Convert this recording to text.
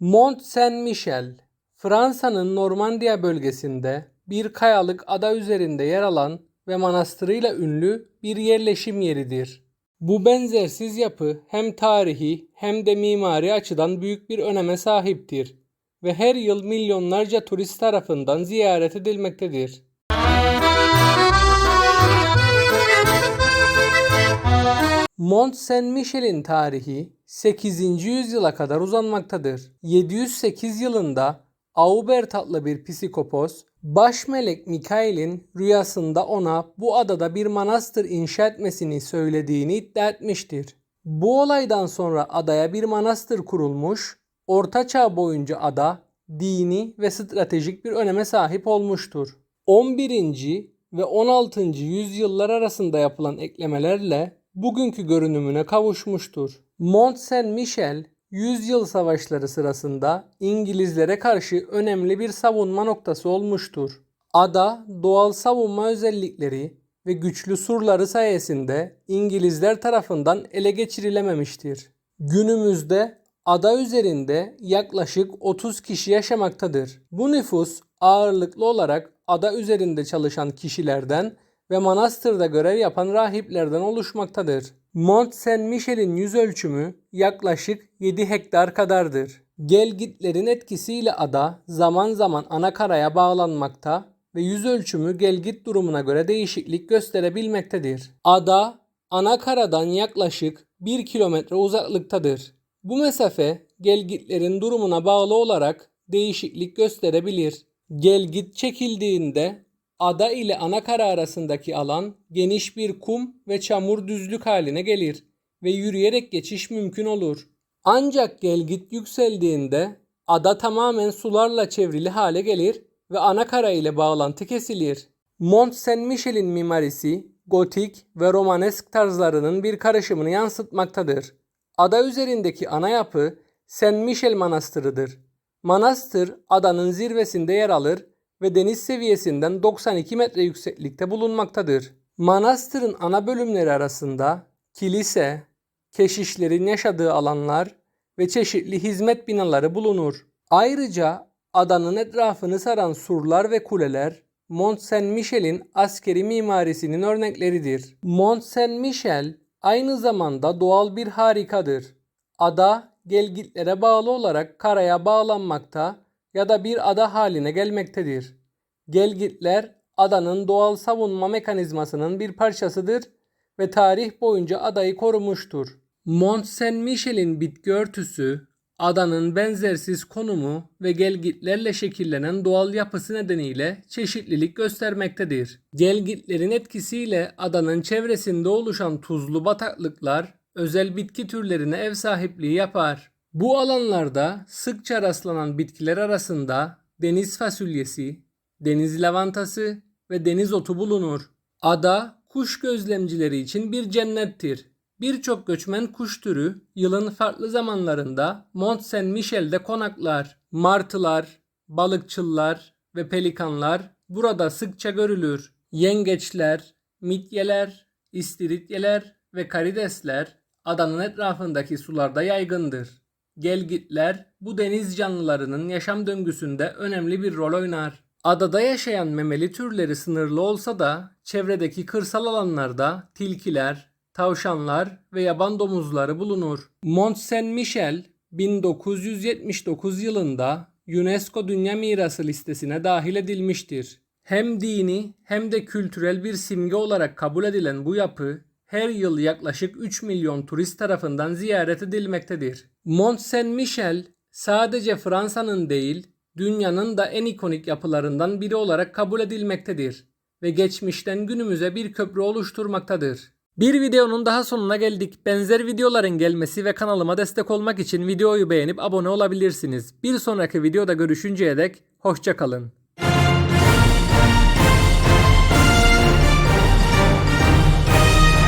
Mont Saint-Michel, Fransa'nın Normandiya bölgesinde bir kayalık ada üzerinde yer alan ve manastırıyla ünlü bir yerleşim yeridir. Bu benzersiz yapı hem tarihi hem de mimari açıdan büyük bir öneme sahiptir ve her yıl milyonlarca turist tarafından ziyaret edilmektedir. Mont Saint-Michel'in tarihi 8. yüzyıla kadar uzanmaktadır. 708 yılında Aubert adlı bir psikopos, baş melek Mikail'in rüyasında ona bu adada bir manastır inşa etmesini söylediğini iddia etmiştir. Bu olaydan sonra adaya bir manastır kurulmuş, Orta Çağ boyunca ada dini ve stratejik bir öneme sahip olmuştur. 11. ve 16. yüzyıllar arasında yapılan eklemelerle bugünkü görünümüne kavuşmuştur. Mont Saint-Michel, yüzyıl savaşları sırasında İngilizlere karşı önemli bir savunma noktası olmuştur. Ada doğal savunma özellikleri ve güçlü surları sayesinde İngilizler tarafından ele geçirilememiştir. Günümüzde ada üzerinde yaklaşık 30 kişi yaşamaktadır. Bu nüfus ağırlıklı olarak ada üzerinde çalışan kişilerden ve manastırda görev yapan rahiplerden oluşmaktadır. Mont Saint-Michel'in yüz ölçümü yaklaşık 7 hektar kadardır. Gelgitlerin etkisiyle ada zaman zaman ana karaya bağlanmakta ve yüz ölçümü gelgit durumuna göre değişiklik gösterebilmektedir. Ada ana karadan yaklaşık 1 kilometre uzaklıktadır. Bu mesafe gelgitlerin durumuna bağlı olarak değişiklik gösterebilir. Gelgit çekildiğinde ada ile ana kara arasındaki alan geniş bir kum ve çamur düzlük haline gelir ve yürüyerek geçiş mümkün olur. Ancak gelgit yükseldiğinde ada tamamen sularla çevrili hale gelir ve ana kara ile bağlantı kesilir. Mont Saint-Michel'in mimarisi gotik ve romanesk tarzlarının bir karışımını yansıtmaktadır. Ada üzerindeki ana yapı Saint Michel Manastırı'dır. Manastır adanın zirvesinde yer alır ve deniz seviyesinden 92 metre yükseklikte bulunmaktadır. Manastırın ana bölümleri arasında kilise, keşişlerin yaşadığı alanlar ve çeşitli hizmet binaları bulunur. Ayrıca adanın etrafını saran surlar ve kuleler Mont Saint-Michel'in askeri mimarisinin örnekleridir. Mont Saint-Michel aynı zamanda doğal bir harikadır. Ada gelgitlere bağlı olarak karaya bağlanmakta ya da bir ada haline gelmektedir. Gelgitler adanın doğal savunma mekanizmasının bir parçasıdır ve tarih boyunca adayı korumuştur. Mont Saint-Michel'in bitki örtüsü, adanın benzersiz konumu ve gelgitlerle şekillenen doğal yapısı nedeniyle çeşitlilik göstermektedir. Gelgitlerin etkisiyle adanın çevresinde oluşan tuzlu bataklıklar özel bitki türlerine ev sahipliği yapar. Bu alanlarda sıkça rastlanan bitkiler arasında deniz fasulyesi, deniz lavantası ve deniz otu bulunur. Ada kuş gözlemcileri için bir cennettir. Birçok göçmen kuş türü yılın farklı zamanlarında Mont Saint Michel'de konaklar. Martılar, balıkçıllar ve pelikanlar burada sıkça görülür. Yengeçler, mityeler, istiridyeler ve karidesler adanın etrafındaki sularda yaygındır. Gelgitler bu deniz canlılarının yaşam döngüsünde önemli bir rol oynar. Adada yaşayan memeli türleri sınırlı olsa da çevredeki kırsal alanlarda tilkiler, tavşanlar ve yaban domuzları bulunur. Mont Saint Michel 1979 yılında UNESCO Dünya Mirası listesine dahil edilmiştir. Hem dini hem de kültürel bir simge olarak kabul edilen bu yapı her yıl yaklaşık 3 milyon turist tarafından ziyaret edilmektedir. Mont Saint Michel sadece Fransa'nın değil, dünyanın da en ikonik yapılarından biri olarak kabul edilmektedir ve geçmişten günümüze bir köprü oluşturmaktadır. Bir videonun daha sonuna geldik. Benzer videoların gelmesi ve kanalıma destek olmak için videoyu beğenip abone olabilirsiniz. Bir sonraki videoda görüşünceye dek hoşçakalın.